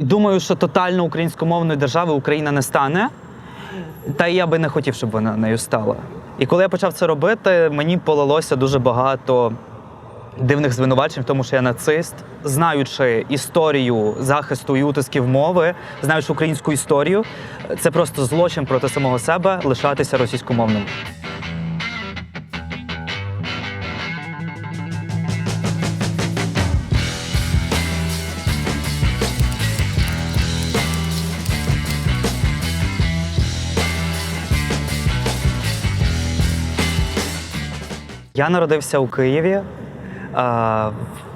Думаю, що тотально українськомовної держави Україна не стане. Та я би не хотів, щоб вона нею стала. І коли я почав це робити, мені полилося дуже багато дивних звинувачень в тому, що я нацист, знаючи історію захисту і утисків мови, знаючи українську історію, це просто злочин проти самого себе лишатися російськомовним. Я народився у Києві.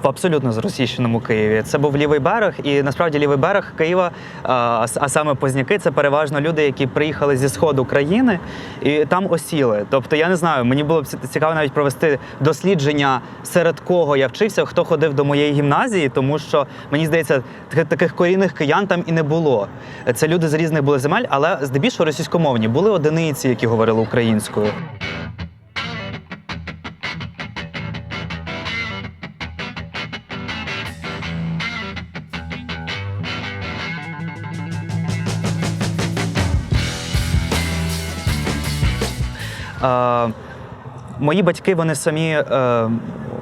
В абсолютно зросійщеному Києві. Це був лівий берег, і насправді лівий берег Києва, а, саме Позняки, це переважно люди, які приїхали зі сходу країни і там осіли. Тобто, я не знаю, мені було б ці- цікаво навіть провести дослідження, серед кого я вчився, хто ходив до моєї гімназії, тому що мені здається, таких корінних киян там і не було. Це люди з різних були земель, але здебільшого російськомовні. Були одиниці, які говорили українською. Мої батьки, вони самі, е,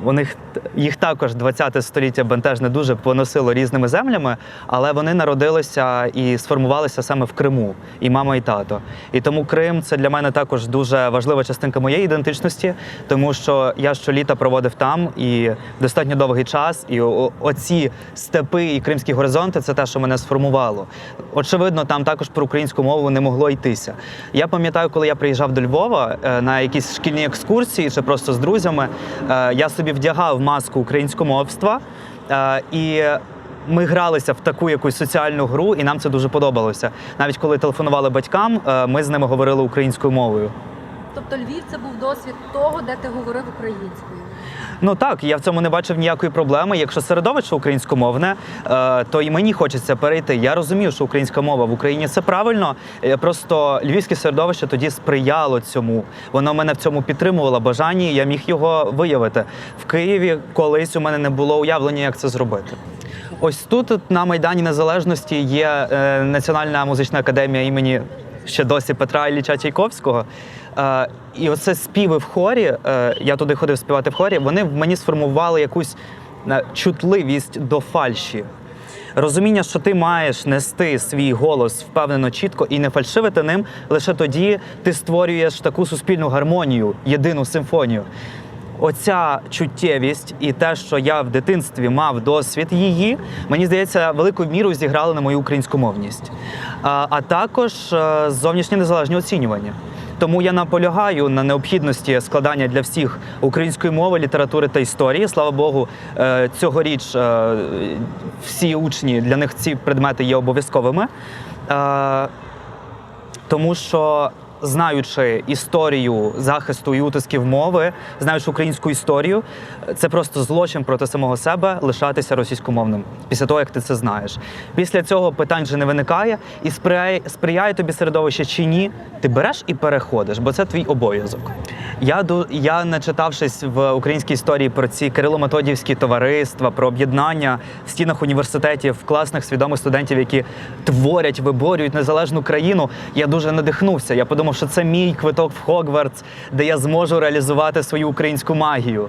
у них їх також 20 століття бентежне дуже поносило різними землями, але вони народилися і сформувалися саме в Криму, і мама, і тато. І тому Крим це для мене також дуже важлива частинка моєї ідентичності, тому що я щоліта проводив там і достатньо довгий час. І оці степи і кримські горизонти це те, що мене сформувало. Очевидно, там також про українську мову не могло йтися. Я пам'ятаю, коли я приїжджав до Львова е, на якісь шкільні екскурсії чи просто з друзями, е, я собі вдягав маску українськомовства е, і. Ми гралися в таку якусь соціальну гру, і нам це дуже подобалося. Навіть коли телефонували батькам, е, ми з ними говорили українською мовою. Тобто Львів це був досвід того, де ти говорив українською. Ну так, я в цьому не бачив ніякої проблеми. Якщо середовище українськомовне, е, то і мені хочеться перейти. Я розумію, що українська мова в Україні це правильно. Е, Просто львівське середовище тоді сприяло цьому. Воно мене в цьому підтримувало бажання, і я міг його виявити. В Києві колись у мене не було уявлення, як це зробити. Ось тут на Майдані Незалежності є е, Національна музична академія імені ще досі Петра Ілліча Чайковського. Е, і оце співи в хорі. Е, я туди ходив співати в хорі. Вони в мені сформували якусь е, чутливість до фальші. Розуміння, що ти маєш нести свій голос впевнено чітко і не фальшивити ним, лише тоді ти створюєш таку суспільну гармонію, єдину симфонію. Оця чуттєвість і те, що я в дитинстві мав досвід її, мені здається, великою мірою зіграли на мою українськомовність. А, а також зовнішнє незалежне оцінювання. Тому я наполягаю на необхідності складання для всіх української мови, літератури та історії. Слава Богу, е, цьогоріч е, всі учні для них ці предмети є обов'язковими. Е, тому що знаючи історію захисту і утисків мови, знаючи українську історію, це просто злочин проти самого себе лишатися російськомовним після того, як ти це знаєш. Після цього питань вже не виникає і сприяє, сприяє тобі середовище чи ні. Ти береш і переходиш, бо це твій обов'язок. Я ду- я начитавшись в українській історії про ці Кирило-Методівські товариства, про об'єднання в стінах університетів класних свідомих студентів, які творять, виборюють незалежну країну. Я дуже надихнувся. Я подумав, що це мій квиток в Хогвартс, де я зможу реалізувати свою українську магію.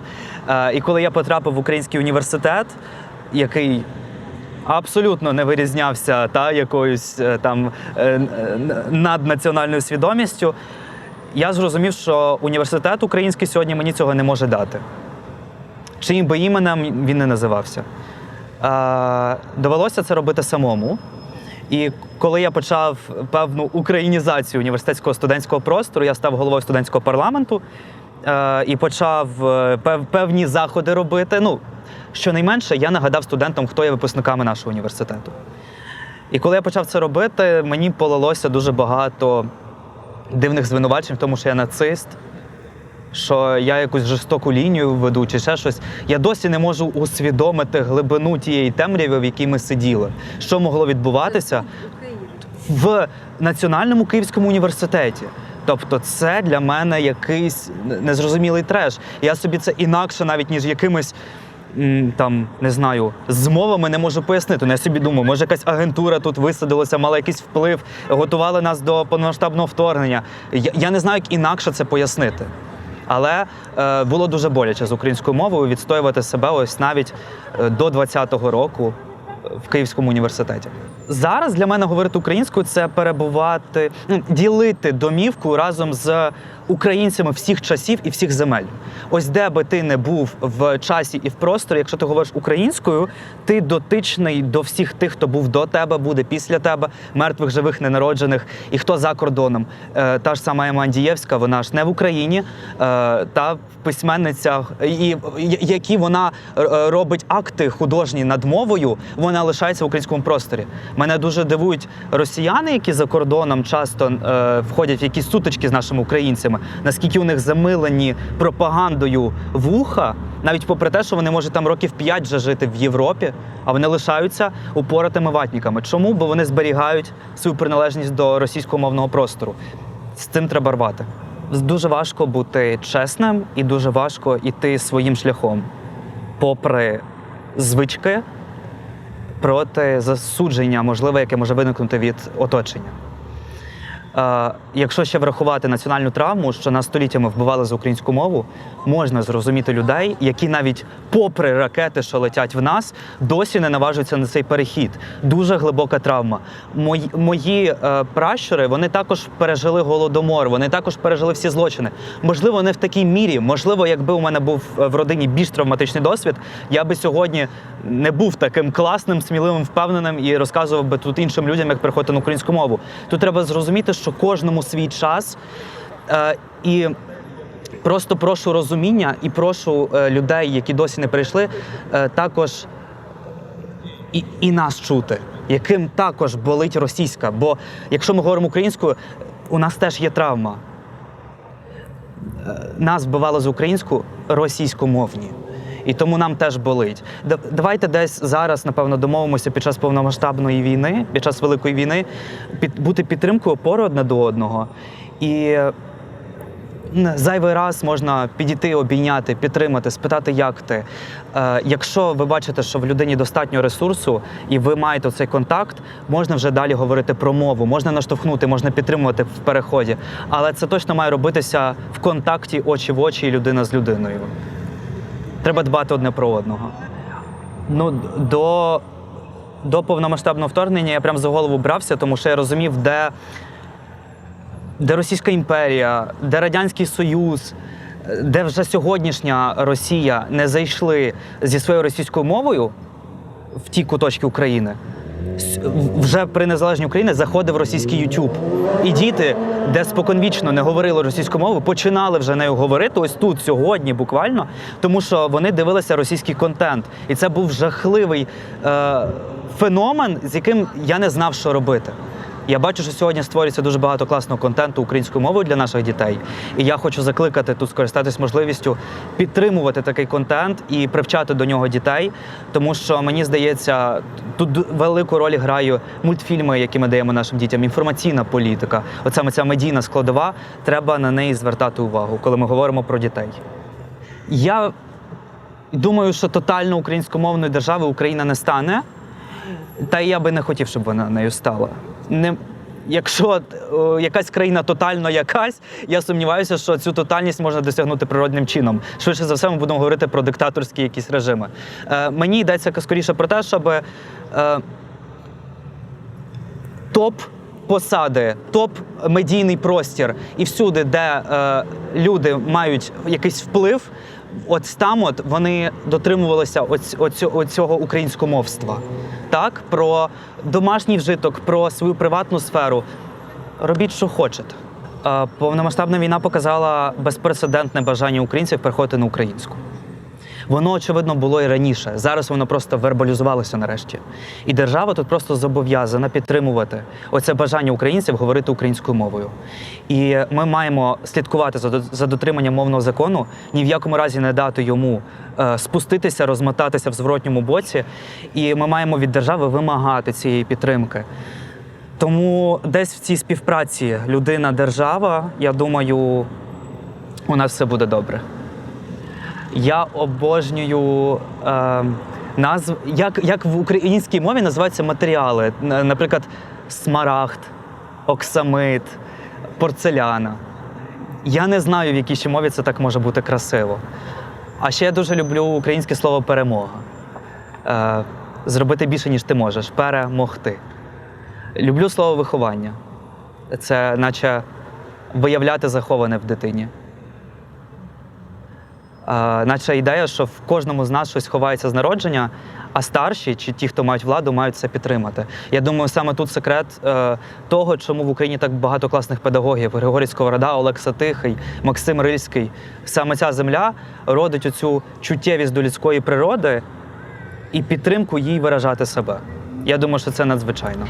Е, І коли я потрапив в український університет, який абсолютно не вирізнявся та якоюсь е, там е, наднаціональною свідомістю. Я зрозумів, що університет український сьогодні мені цього не може дати. Чиїм би іменем він не називався. Довелося це робити самому. І коли я почав певну українізацію університетського студентського простору, я став головою студентського парламенту е, і почав е, пев, певні заходи робити. Ну, щонайменше, я нагадав студентам, хто є випускниками нашого університету. І коли я почав це робити, мені полилося дуже багато дивних звинувачень в тому, що я нацист, що я якусь жорстоку лінію веду чи ще щось. Я досі не можу усвідомити глибину тієї темряви, в якій ми сиділи. Що могло відбуватися в Національному Київському університеті. Тобто, це для мене якийсь незрозумілий треш. Я собі це інакше, навіть ніж якимись там не знаю, з мовами не можу пояснити. Ну, я собі думаю, може якась агентура тут висадилася, мала якийсь вплив, готували нас до повномасштабного вторгнення. Я, я не знаю, як інакше це пояснити. Але е, було дуже боляче з українською мовою відстоювати себе ось навіть е, до 20-го року в Київському університеті. Зараз для мене говорити українською це перебувати, ну, ділити домівку разом з українцями всіх часів і всіх земель. Ось де би ти не був в часі і в просторі, якщо ти говориш українською, ти дотичний до всіх тих, хто був до тебе, буде після тебе, мертвих, живих, ненароджених, і хто за кордоном. Е, та ж сама Ема Андієвська, вона ж не в Україні, е, та письменниця, і- які вона е, робить акти художні над мовою, вона лишається в українському просторі. Мене дуже дивують росіяни, які за кордоном часто е, входять в якісь сутички з нашими українцями, наскільки у них замилені пропагандою вуха, навіть попри те, що вони можуть там років 5 вже жити в Європі, а вони лишаються упоротими ватниками. Чому? Бо вони зберігають свою приналежність до російськомовного простору. З цим треба рвати. Дуже важко бути чесним і дуже важко йти своїм шляхом, попри звички, проти засудження, можливе, яке може виникнути від оточення. Якщо ще врахувати національну травму, що нас століттями вбивали за українську мову, можна зрозуміти людей, які навіть попри ракети, що летять в нас, досі не наважуються на цей перехід. Дуже глибока травма. Мої, мої е, пращури вони також пережили голодомор, вони також пережили всі злочини. Можливо, не в такій мірі. Можливо, якби у мене був е, в родині більш травматичний досвід, я би сьогодні не був таким класним, сміливим, впевненим і розказував би тут іншим людям, як переходити на українську мову. Тут треба зрозуміти, що кожному свій час. Е, і просто прошу розуміння і прошу е, людей, які досі не прийшли, е, також і, і нас чути, яким також болить російська. Бо якщо ми говоримо українською, у нас теж є травма. Е, Нас вбивали з українську російськомовні. І тому нам теж болить. Давайте десь зараз, напевно, домовимося під час повномасштабної війни, під час великої війни, під, бути підтримкою опорою одне до одного. І зайвий раз можна підійти, обійняти, підтримати, спитати, як ти. Е, якщо ви бачите, що в людині достатньо ресурсу і ви маєте цей контакт, можна вже далі говорити про мову, можна наштовхнути, можна підтримувати в переході. Але це точно має робитися в контакті очі в очі людина з людиною. Треба дбати одне про одного. Ну, до, до повномасштабного вторгнення я прям за голову брався, тому що я розумів, де, де Російська імперія, де Радянський Союз, де вже сьогоднішня Росія не зайшли зі своєю російською мовою в ті куточки України. Вже при незалежній Україні заходив російський Ютуб. І діти, де споконвічно не говорили російську мову, починали вже нею говорити ось тут, сьогодні, буквально, тому що вони дивилися російський контент. І це був жахливий е, феномен, з яким я не знав, що робити. Я бачу, що сьогодні створюється дуже багато класного контенту українською мовою для наших дітей. І я хочу закликати тут скористатись можливістю підтримувати такий контент і привчати до нього дітей, тому що мені здається, тут велику роль грають мультфільми, які ми даємо нашим дітям, інформаційна політика. От саме ця медійна складова, треба на неї звертати увагу, коли ми говоримо про дітей. Я думаю, що тотально українськомовної держави Україна не стане. Та я би не хотів, щоб вона нею стала. Не, якщо е, якась країна тотально якась, я сумніваюся, що цю тотальність можна досягнути природним чином. Швидше за все, ми будемо говорити про диктаторські якісь режими. Е, мені йдеться скоріше про те, щоб е, топ посади, топ медійний простір і всюди, де е, люди мають якийсь вплив, от там от вони дотримувалися оць, оцю- оцього українськомовства. Так, про домашній вжиток, про свою приватну сферу. Робіть, що хочете. Е, повномасштабна війна показала безпрецедентне бажання українців переходити на українську. Воно очевидно було і раніше. Зараз воно просто вербалізувалося нарешті. І держава тут просто зобов'язана підтримувати оце бажання українців говорити українською мовою. І ми маємо слідкувати за, дотриманням мовного закону, ні в якому разі не дати йому е, спуститися, розмотатися в зворотньому боці. І ми маємо від держави вимагати цієї підтримки. Тому десь в цій співпраці людина-держава, я думаю, у нас все буде добре. Я обожнюю е, назв, як, як в українській мові називаються матеріали. Наприклад, смарагд, оксамит, порцеляна. Я не знаю, в якій ще мові це так може бути красиво. А ще я дуже люблю українське слово перемога. Е, зробити більше, ніж ти можеш. Перемогти. Люблю слово виховання. Це наче виявляти заховане в дитині. Наче ідея, що в кожному з нас щось ховається з народження, а старші чи ті, хто мають владу, мають це підтримати. Я думаю, саме тут секрет е, того, чому в Україні так багато класних педагогів: Григорій Сковорода, Олекса Тихий, Максим Рильський. Саме ця земля родить оцю чуттєвість до людської природи і підтримку їй виражати себе. Я думаю, що це надзвичайно.